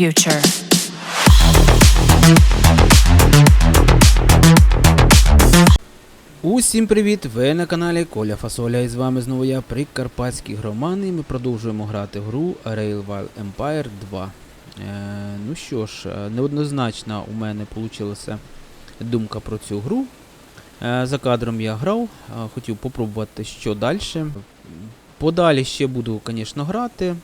future. Усім привіт! Ви на каналі Коля Фасоля і з вами знову я Прикарпатський Громан і ми продовжуємо грати гру Railway Empire 2. Е, ну що ж, е, неоднозначна у мене вийшла думка про цю гру. Е, за кадром я грав, е, хотів попробувати що далі. Подалі ще буду, звісно, грати,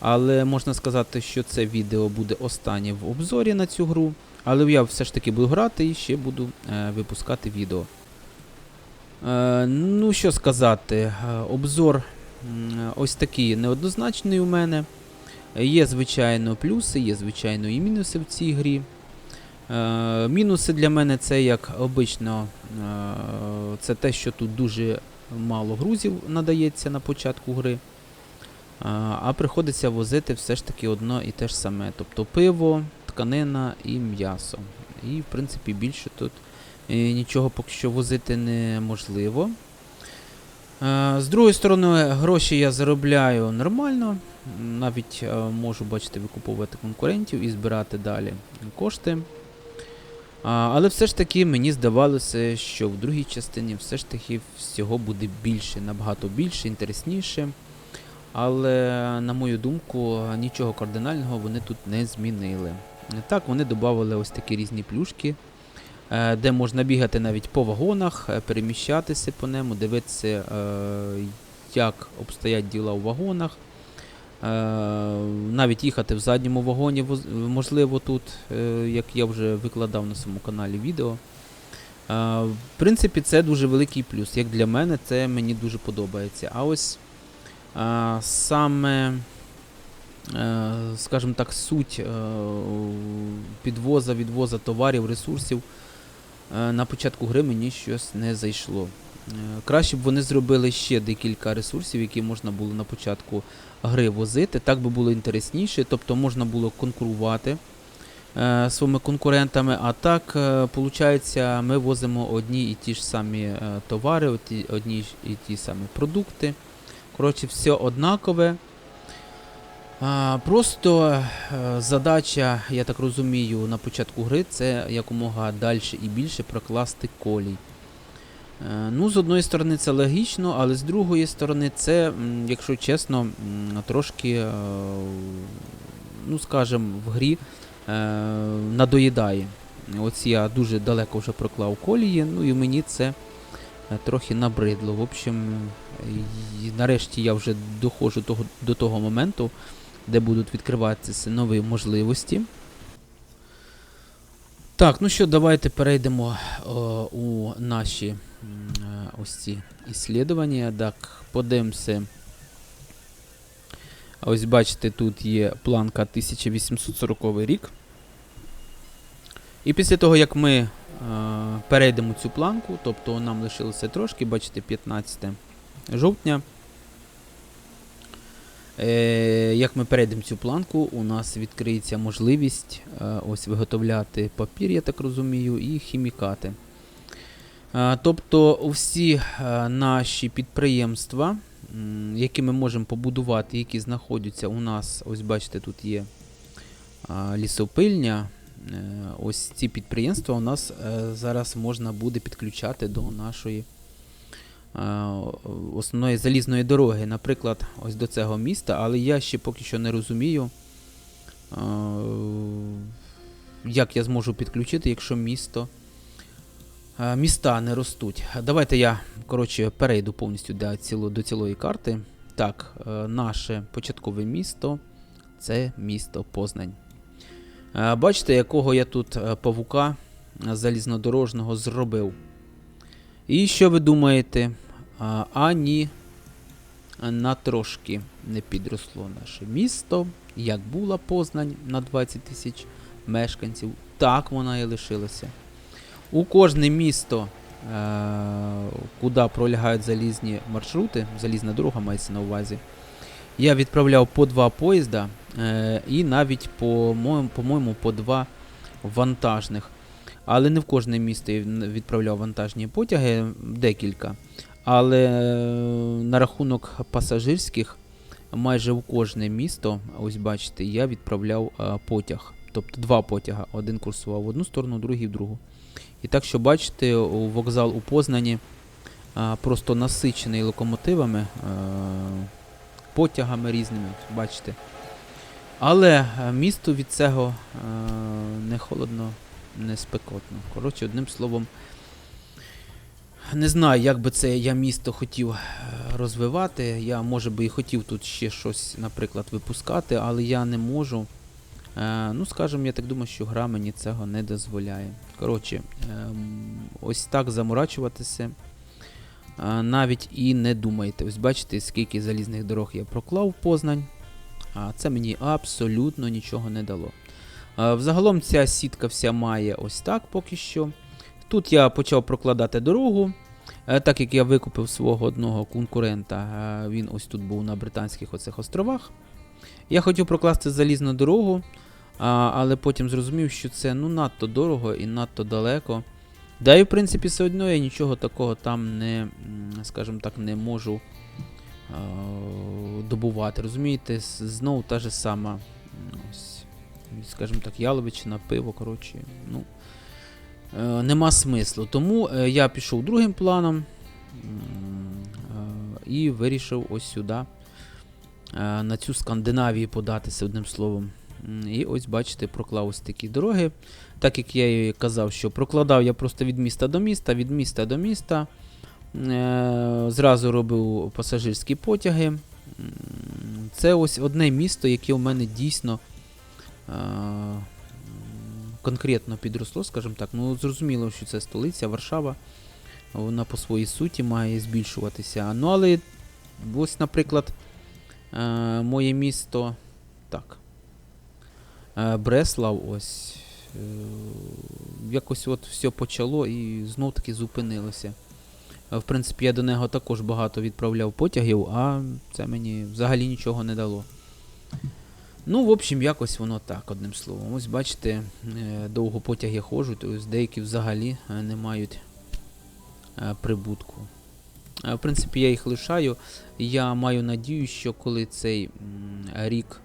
але можна сказати, що це відео буде останнє в обзорі на цю гру. Але я все ж таки буду грати і ще буду е, випускати відео. Е, ну, що сказати, е, обзор ось такий неоднозначний у мене. Є, звичайно, плюси, є, звичайно, і мінуси в цій грі. Е, мінуси для мене це, як обично, е, це те, що тут дуже мало грузів надається на початку гри. Е, а приходиться возити все ж таки одно і те ж саме. Тобто пиво, тканина і м'ясо. І, в принципі, більше тут нічого поки що возити неможливо. Е, З другої сторони, гроші я заробляю нормально. Навіть е, можу, бачите, викуповувати конкурентів і збирати далі кошти. Але все ж таки мені здавалося, що в другій частині все ж таки всього буде більше, набагато більше, інтересніше. Але, на мою думку, нічого кардинального вони тут не змінили. Так, вони додали ось такі різні плюшки, е, де можна бігати навіть по вагонах, е, переміщатися по ньому, дивитися, е, як обстоять діла у вагонах. Навіть їхати в задньому вагоні можливо тут, як я вже викладав на своєму каналі відео. В принципі, це дуже великий плюс. Як для мене, це мені дуже подобається. А ось саме, е, скажімо так, суть е, підвоза, відвоза товарів, ресурсів е, на початку гри мені щось не зайшло. Краще б вони зробили ще декілька ресурсів, які можна було на початку гри возити. Так би було інтересніше, тобто можна було конкурувати своїми конкурентами. А так, виходить, ми возимо одні і ті ж самі товари, одні і ті самі продукти. Коротше, все однакове. А, просто е, задача, я так розумію, на початку гри це якомога далі і більше прокласти колій. Е, Ну, з одної сторони, це логічно, але з другої сторони, це, якщо чесно, трошки, е, ну скажімо, в грі надоїдає. Ось я дуже далеко вже проклав колії, ну і мені це трохи набридло. В общем, і нарешті я вже доходжу того, до того моменту, де будуть відкриватися нові можливості. Так, ну що, давайте перейдемо о, у наші е, ось ці іслідування. Так, подивимося. Ось бачите, тут є планка 1840 рік. І після того, як ми е, перейдемо цю планку, тобто нам лишилося трошки, бачите, 15 жовтня. Е, як ми перейдемо цю планку, у нас відкриється можливість е, ось виготовляти папір, я так розумію, і хімікати. Е, тобто всі наші підприємства, які ми можемо побудувати, які знаходяться у нас, ось бачите, тут є лісопильня. Ось ці підприємства у нас зараз можна буде підключати до нашої основної залізної дороги, наприклад, ось до цього міста, але я ще поки що не розумію, е, як я зможу підключити, якщо місто. е, Міста не ростуть. Давайте я коротше, перейду повністю до, ціло, до цілої карти. Так, е, наше початкове місто це місто Познань. Е, Бачите, якого я тут е, павука е, залізнодорожного зробив. І що ви думаєте? Ані на трошки не підросло наше місто. Як була Познань на 20 тисяч мешканців, так вона і лишилася. У кожне місто, е- куди пролягають залізні маршрути, залізна дорога мається на увазі, я відправляв по два поїзда е- і навіть по, моєму- по-моєму по два вантажних. Але не в кожне місто відправляв вантажні потяги, декілька. Але е, на рахунок пасажирських майже в кожне місто, ось бачите, я відправляв е, потяг. Тобто два потяга. Один курсував в одну сторону, другий в другу. І так що бачите, вокзал у Познані просто насичений локомотивами, е, потягами різними, бачите. Але е, місто від цього е, не холодно, не спекотно. Коротше, одним словом, не знаю, як би це я місто хотів е, розвивати. Я, може би, і хотів тут ще щось, наприклад, випускати, але я не можу. Е, ну, скажімо, я так думаю, що гра мені цього не дозволяє. Коротше, ем, ось так заморачуватися. е, Навіть і не думайте. Ось бачите, скільки залізних дорог я проклав в Познань. А це мені абсолютно нічого не дало. Е, Взагалом ця сітка вся має ось так поки що. Тут я почав прокладати дорогу. Е, Так як я викупив свого одного конкурента, е, він ось тут був на Британських оцих островах. Я хотів прокласти залізну дорогу, але потім зрозумів, що це ну надто дорого і надто далеко. Да і в принципі все одно я нічого такого там не, скажімо так, не можу добувати. Розумієте, знову та ж сама, ось, скажімо так, яловичина, пиво, коротше. Ну, е, нема смислу. Тому е, я пішов другим планом е, і вирішив ось сюди на цю Скандинавію податися одним словом. І ось бачите, проклав ось такі дороги. Так як я і казав, що прокладав я просто від міста до міста, від міста до міста. Зразу робив пасажирські потяги. Це ось одне місто, яке у мене дійсно конкретно підросло, скажімо так. Ну, зрозуміло, що це столиця, Варшава. Вона по своїй суті має збільшуватися. Ну, але ось, наприклад, е, моє місто. Так. Е, Бреслав, ось. е, Якось от все почало і знов таки зупинилося. В принципі, я до нього також багато відправляв потягів, а це мені взагалі нічого не дало. Ну, в общем, якось воно так, одним словом. Ось бачите, е, довго потяги ходжуть, ось деякі взагалі е, не мають е, прибутку. В принципі, я їх лишаю. Я маю надію, що коли цей рік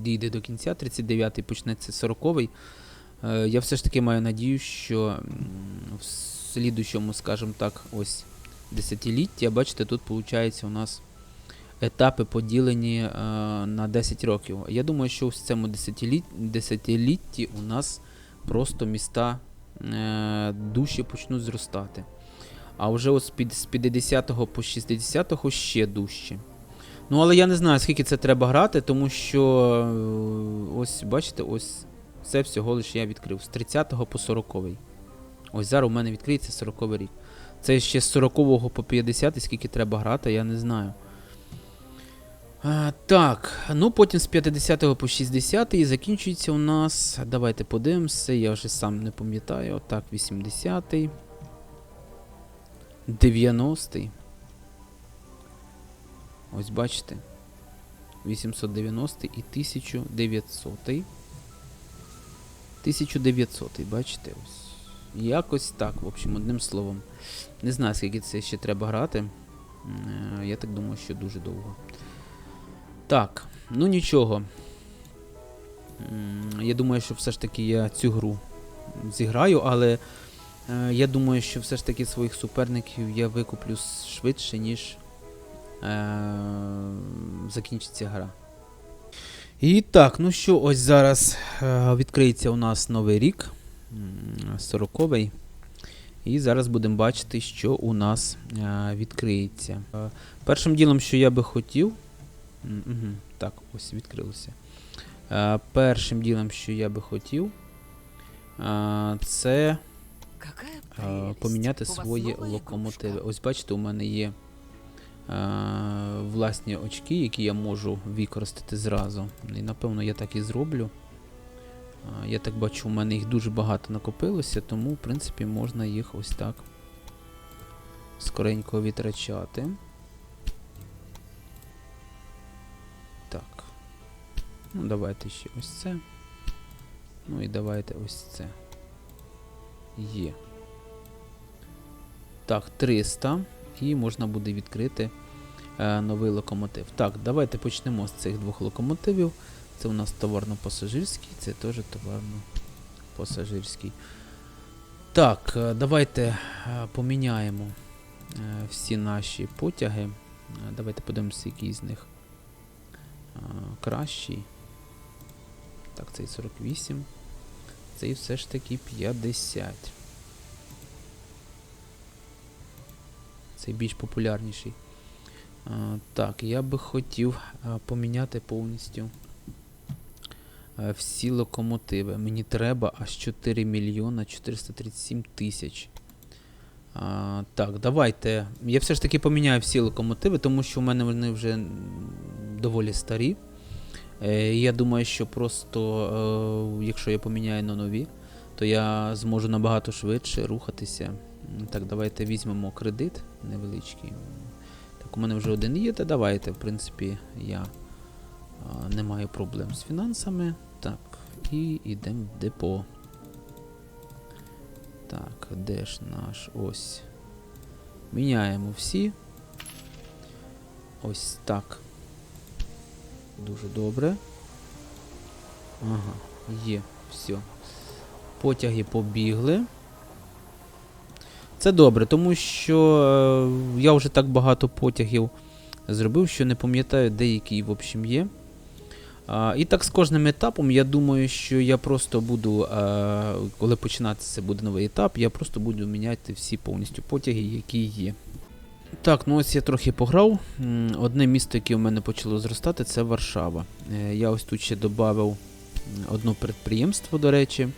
дійде до кінця, 39-й почнеться 40-й, е, я все ж таки маю надію, що в слідущому, скажімо так, ось десятиліття, бачите, тут виходить у нас етапи поділені е, на 10 років. Я думаю, що в цьому десятилітті, у нас просто міста е, дужче почнуть зростати. А вже з під- з 50 по 60 го ще дужче. Ну, але я не знаю, скільки це треба грати, тому що е, ось, бачите, ось це всього лише я відкрив з 30 го по 40. й Ось зараз у мене відкриється 40 й рік. Це ще з 40 го по 50, скільки треба грати, я не знаю. Так, ну потім з 50 по 60 і закінчується у нас. Давайте подивимося, я вже сам не пам'ятаю. Отак, 80-й. 90-й. Ось бачите. 890 і 1900. 1900, бачите? Ось. Якось так, в общем, одним словом. Не знаю, скільки це ще треба грати. Е, Я так думаю, що дуже довго. Так, ну нічого. Я думаю, що все ж таки я цю гру зіграю, але е, я думаю, що все ж таки своїх суперників я викуплю швидше, ніж е, закінчиться гра. І так, ну що, ось зараз е, відкриється у нас новий рік, 40-й. І зараз будемо бачити, що у нас відкриється. Першим ділом, що я би хотів. Угу, так, ось відкрилося. Е, першим ділом, що я би хотів, е, це е, поміняти свої локомотиви. Ось бачите, у мене є е, власні очки, які я можу використати зразу. І напевно я так і зроблю. Е, Я так бачу, у мене їх дуже багато накопилося, тому в принципі можна їх ось так скоренько витрачати. Ну, давайте ще ось це. Ну і давайте ось це. Є. Так, 300. І можна буде відкрити е, новий локомотив. Так, давайте почнемо з цих двох локомотивів. Це у нас товарно-пасажирський, це теж товарно-пасажирський. Так, е, давайте е, поміняємо е, всі наші потяги. Давайте подивимося, який з них кращий. Так, цей 48. Цей все ж таки 50. Цей більш популярніший. А, так, я би хотів поміняти повністю а, всі локомотиви. Мені треба аж 4 мільйона 437 тисяч. А, так, давайте. Я все ж таки поміняю всі локомотиви, тому що у мене вони вже доволі старі. Е, я думаю, що просто, е, якщо я поміняю на нові, то я зможу набагато швидше рухатися. Так, давайте візьмемо кредит невеличкий. Так, у мене вже один є, та давайте, в принципі, я не маю проблем з фінансами. Так, і йдемо в депо. Так, де ж наш ось. Міняємо всі. Ось так. Дуже добре. Ага, є, все. Потяги побігли. Це добре, тому що е, я вже так багато потягів зробив, що не пам'ятаю, де який, в общем, є. А, і так з кожним етапом, я думаю, що я просто буду, е, коли починатися буде новий етап, я просто буду міняти всі повністю потяги, які є. Так, ну ось я трохи пограв. Одне місто, яке у мене почало зростати, це Варшава. Е, Я ось тут ще додав одне підприємство, до речі,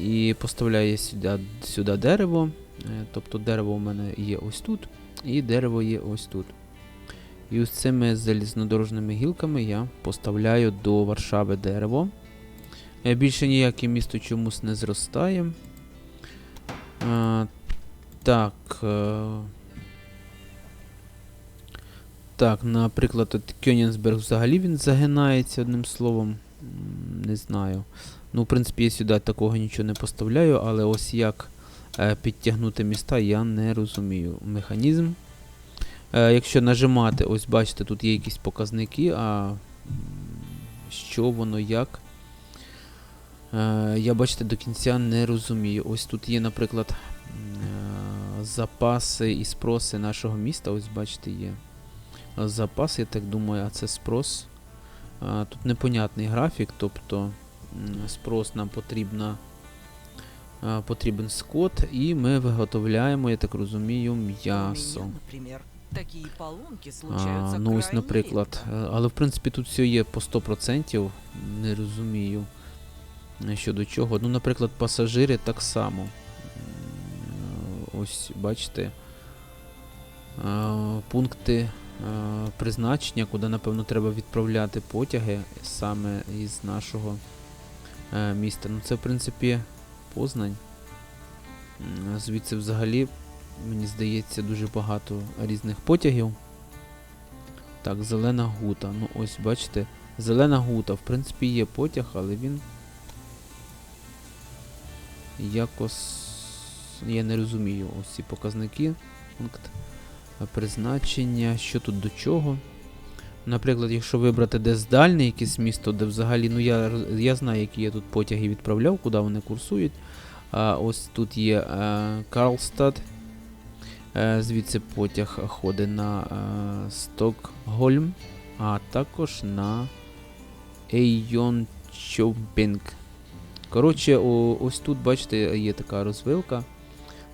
і поставляю сюди, сюди дерево. Е, Тобто дерево у мене є ось тут, і дерево є ось тут. І ось цими залізнодорожними гілками я поставляю до Варшави дерево. Е, Більше ніяке місто чомусь не зростає. Так. Так, наприклад, от Кьонінсберг взагалі він загинається одним словом. Не знаю. Ну, в принципі, я сюди такого нічого не поставляю, але ось як е, підтягнути міста, я не розумію. Механізм. Е, якщо нажимати, ось бачите, тут є якісь показники, а що воно як. Е, я бачите, до кінця не розумію. Ось тут є, наприклад, е, запаси і спроси нашого міста. Ось бачите, є запас, я так думаю, а це спрос. Тут непонятний графік, тобто спрос нам потрібна, потрібен скот, і ми виготовляємо, я так розумію, м'ясо. А, ну ось, наприклад. Е, Але в принципі тут все є по 100%. Не розумію е, щодо чого. Ну, наприклад, пасажири так само. Ось, бачите. Пункти призначення, куди, напевно, треба відправляти потяги саме із нашого е, міста. Ну, це, в принципі, Познань. Звідси взагалі Мені здається, дуже багато різних потягів. Так, зелена гута. Ну ось, бачите, зелена гута. В принципі, є потяг, але він. Якось. Я не розумію ось ці показники. Пункт е, призначення, що тут до чого. Наприклад, якщо вибрати десь дальне якесь місто, де взагалі, ну я, я знаю, які я тут потяги відправляв, куди вони курсують. А, ось тут є е, Карлстад. Е, Звідси потяг ходить на е, Стокгольм, а також на Ейончобінг. Коротше, о, ось тут, бачите, є така розвилка.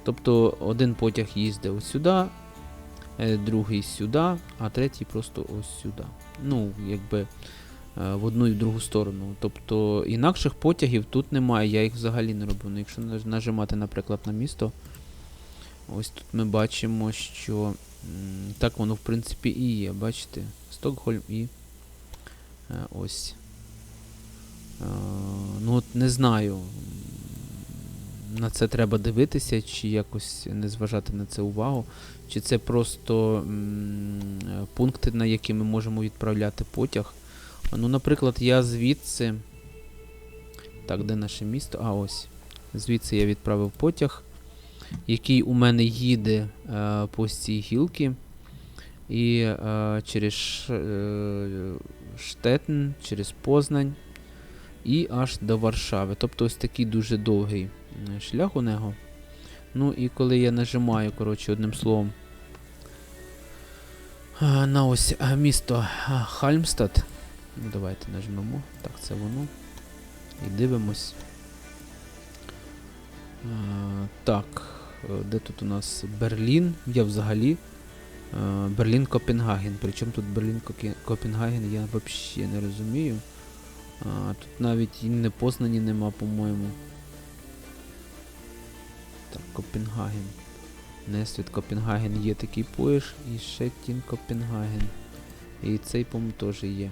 Тобто один потяг їздить сюди, е, другий сюди, а третій просто ось сюди. Ну, якби е, в одну і в другу сторону. Тобто інакших потягів тут немає, я їх взагалі не роблю. Ну, якщо нажимати, наприклад, на місто, ось тут ми бачимо, що так воно в принципі і є. Бачите? Стокгольм і е, ось. Е, ну от не знаю. На це треба дивитися, чи якось не зважати на це увагу. Чи це просто м, пункти, на які ми можемо відправляти потяг. Ну, наприклад, я звідси. Так, де наше місто? А, ось. Звідси я відправив потяг, який у мене їде е, по цій гілки. і е, через е, Штетн, через Познань і аж до Варшави. Тобто ось такий дуже довгий шлях у нього. Ну і коли я нажимаю, коротше, одним словом, на ось місто а, Хальмстад. Ну, Давайте нажмемо. Так, це воно. І дивимось. Так, е, де тут у нас Берлін? Я взагалі. е, Берлін Копенгаген. Причому тут Берлін Коке- Копенгаген я взагалі не розумію. А, тут навіть і не познані нема, по-моєму. Так, Копенгаген. Несвіт Копенгаген є такий поїж і Шеттін Копенгаген. І цей, по-моєму, теж є.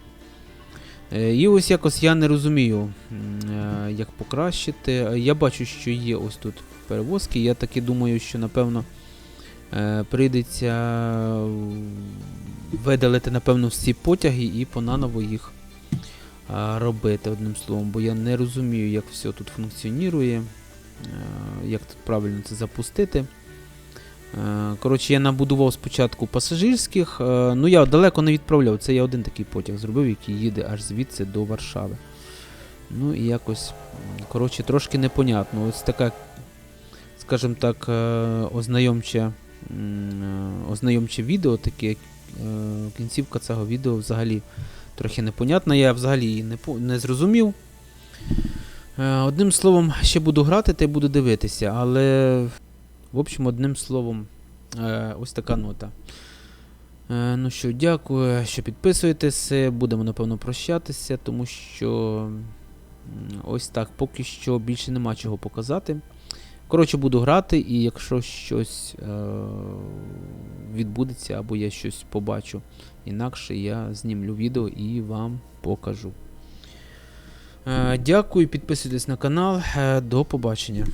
Е, І ось якось я не розумію, е, як покращити. Я бачу, що є ось тут перевозки. Я таки думаю, що напевно е, прийдеться видалити, напевно, всі потяги і понаново їх робити одним словом, бо я не розумію, як все тут функціонує, е, як тут правильно це запустити. Е, Коротше, я набудував спочатку пасажирських, е, ну я далеко не відправляв. Це я один такий потяг зробив, який їде аж звідси до Варшави. Ну і якось, коротше, трошки непонятно. Ось така, скажімо так, е, ознайомче, е, ознайомче відео, таке е, кінцівка цього відео взагалі трохи непонятна. Я взагалі її не, не зрозумів. Е, Одним словом, ще буду грати та й буду дивитися, але в общем, одним словом, е, ось така нота. Е, ну що, дякую, що підписуєтесь. Будемо, напевно, прощатися, тому що ось так, поки що більше нема чого показати. Коротше, буду грати, і якщо щось е, відбудеться або я щось побачу інакше, я знімлю відео і вам покажу. Е, дякую, підписуйтесь на канал. Е, до побачення.